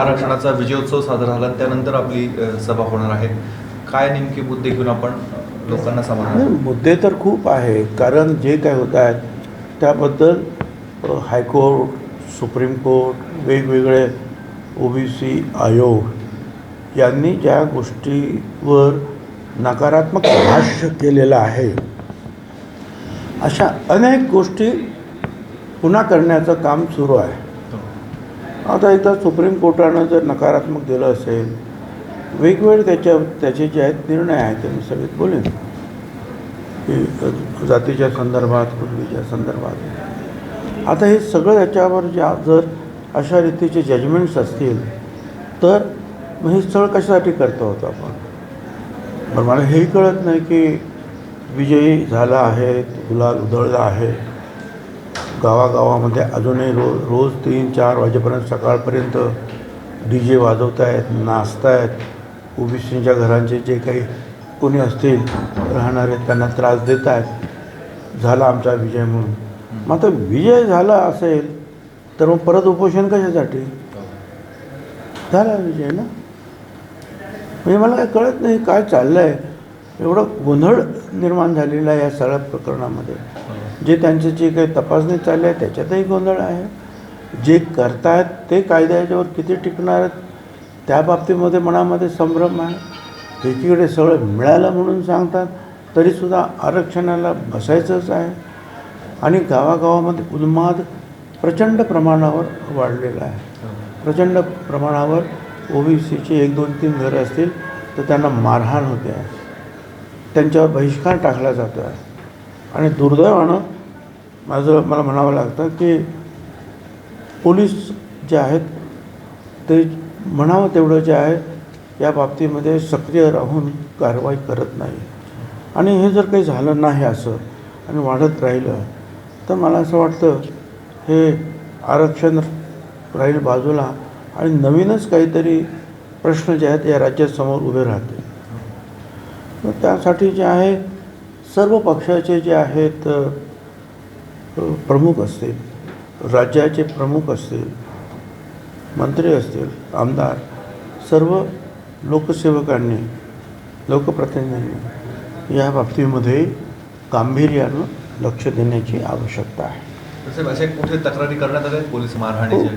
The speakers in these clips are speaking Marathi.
आरक्षणाचा विजयोत्सव साजरा झाला. त्यानंतर आपली सभा होणार आहे. काय नेमके मुद्दे घेऊन आपण लोकांना समाधान मुद्दे तर खूप आहे. कारण जे काय होत आहेत त्याबद्दल हायकोर्ट सुप्रीम कोर्ट वेगवेगळे ओ बी सी आयोग यांनी ज्या गोष्टीवर नकारात्मक भाष्य केलेलं आहे अशा अनेक गोष्टी पुन्हा करण्याचं काम सुरू आहे. आता एकदा सुप्रीम कोर्टानं जर नकारात्मक दिलं असेल वेगवेगळे त्याच्या त्याचे जे आहेत निर्णय आहेत ते मी सगळेत बोलेन. की जातीच्या संदर्भात कुटुंबीच्या संदर्भात. आता हे सगळं याच्यावर ज्या जर अशा रीतीचे जजमेंट्स असतील तर मग हे स्थळ कशासाठी करतो होतो आपण? पण मला हेही कळत नाही की विजयी झाला आहे गुलाल उधळला आहे. गावागावामध्ये अजूनही रो रोज तीन चार वाजेपर्यंत सकाळपर्यंत डी जे वाजवत आहेत नाचत आहेत ओबीसींच्या घरांचे जे काही कोणी असतील राहणारे त्यांना त्रास देत आहेत झाला आमचा विजय म्हणून. मग आता विजय झाला असेल तर मग परत उपोषण कशासाठी? झाला विजय ना? म्हणजे मला काय कळत नाही काय चाललं आहे एवढं गोंधळ निर्माण झालेला आहे या सगळ्या प्रकरणामध्ये. जे त्यांचे जे काही तपासणी चालली आहे त्याच्यातही गोंधळ आहे. जे करतायत ते कायद्याच्यावर किती टिकणार आहेत त्या बाबतीमध्ये मनामध्ये संभ्रम आहे. एकीकडे सगळं मिळालं म्हणून सांगतात तरीसुद्धा आरक्षणाला बसायचंच आहे. आणि गावागावामध्ये उन्माद प्रचंड प्रमाणावर वाढलेला आहे. प्रचंड प्रमाणावर ओ बी सीची एक दोन तीन घरं असतील तर त्यांना मारहाण होते. आहे त्यांच्यावर बहिष्कार टाकला जातो आहे आणि दुर्दैवानं माझं मला म्हणावं लागतं की पोलीस जे आहेत ते म्हणावं तेवढं जे आहे या बाबतीमध्ये सक्रिय राहून कारवाई करत नाही. आणि हे जर काही झालं नाही असं आणि वाढत राहिलं तर मला असं वाटतं हे आरक्षण राहील बाजूला आणि नवीनच काहीतरी प्रश्न जे आहेत या राज्यासमोर उभे राहतील. त्यासाठी जे आहे सर्व पक्षाचे जे आहेत प्रमुख असतील राज्याचे प्रमुख असतील मंत्री असतील आमदार सर्व लोकसेवकांनी लोकप्रतिनिधींनी या बाबतीमध्ये गांभीर्यानं लक्ष देण्याची आवश्यकता आहे. असे कुठे तक्रारी करण्यात आल्या पोलीस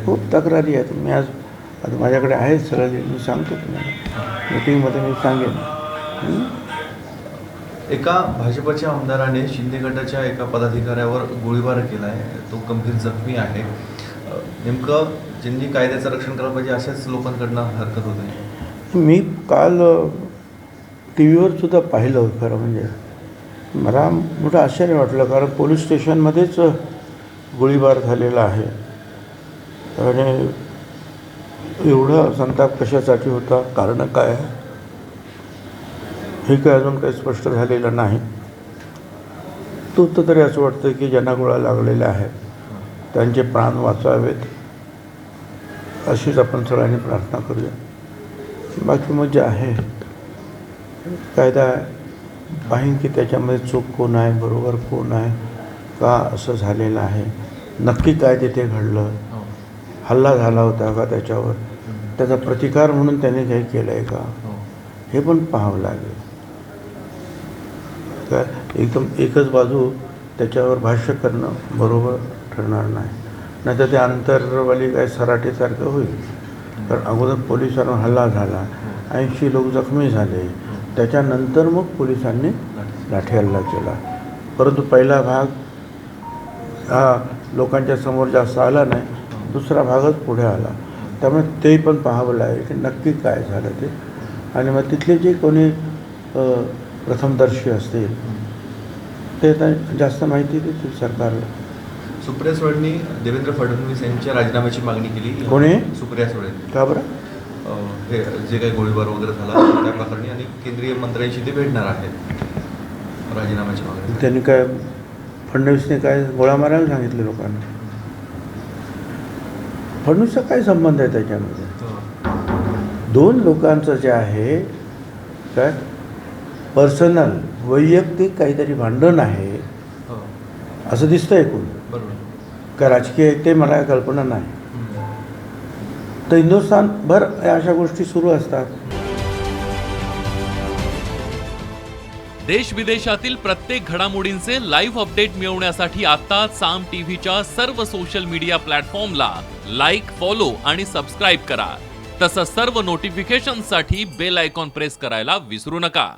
खूप तक्रारी आहेत. मी आज आता माझ्याकडे आहेत सगळं मी सांगतो तुम्हाला. मीटिंगमध्ये मी सांगेन? एका भाजपच्या आमदाराने शिंदे गटाच्या एका पदाधिकाऱ्यावर गोळीबार केला आहे तो गंभीर जखमी आहे. नेमकं ज्यांनी कायद्याचं रक्षण करायला पाहिजे अशाच लोकांकडनं हरकत होते मी काल टी व्हीवर सुद्धा पाहिलं खरं म्हणजे. मला मोठं आश्चर्य वाटलं कारण पोलीस स्टेशनमध्येच गोळीबार झालेला आहे. आणि एवढा संताप कशासाठी होता? कारण काय? आहे हे काय अजून काही स्पष्ट झालेलं नाही. तो तर तरी असं वाटतं की ज्यांना गोळ्या लागलेल्या आहेत त्यांचे प्राण वाचावेत. अशीच आपण सगळ्यांनी प्रार्थना करूया. बाकी मग जे आहे. कायदा पाहीन की त्याच्यामध्ये चूक कोण आहे बरोबर कोण आहे का असं झालेलं आहे. नक्की काय तिथे घडलं? हो. हल्ला झाला होता का त्याच्यावर? त्याचा प्रतिकार म्हणून त्याने काही केलं आहे का? हो. हे पण पाहावं लागेल. काय एकदम एकच बाजू त्याच्यावर भाष्य करणं बरोबर ठरणार नाही. नाहीतर ते आंतरवाली काय सराटेसारखं होईल. कारण अगोदर पोलिसांवर हल्ला झाला ऐंशी लोक जखमी झाले. त्याच्यानंतर मग पोलिसांनी लाठी हल्ला केला. परंतु पहिला भाग हा लोकांच्या समोर जास्त आला नाही दुसरा भागच पुढे आला. त्यामुळे ते पण पाहावं लागेल की नक्की काय झालं ते. आणि मग तिथले जे कोणी प्रथमदर्शी असतील. ते जास्त माहिती देतील सरकारला. सुप्रिया सुळेंनी देवेंद्र फडणवीस यांच्या राजीनाम्याची मागणी केली. कोणी? सुप्रिया सुळे. का बरं? हे जे काही गोळीबार वगैरे झाला त्या प्रकरणी आणि केंद्रीय मंत्र्यांशी ते भेटणार आहेत. राजीनाम्याची मागणी. त्यांनी काय फडणवीसने काय गोळा मारायला सांगितले लोकांना? फडणवीसचा काय संबंध आहे त्याच्यामध्ये? हो. दोन लोकांचं जे आहे काय? पर्सनल वैयक्तिक काहीतरी भांडण आहे हो. असं दिसतं ऐकून बरोबर. का राजकीय आहे ते मला कल्पना नाही. तर हिंदुस्थानभर या अशा गोष्टी सुरू असतात. देश विदेशातील प्रत्येक घडामोडींचे लाईव्ह अपडेट मिळवण्यासाठी आता साम टीव्हीच्या सर्व सोशल मीडिया प्लॅटफॉर्मला लाईक फॉलो आणि सबस्क्राईब करा. तसंच सर्व नोटिफिकेशनसाठी बेल आयकॉन प्रेस करायला विसरू नका.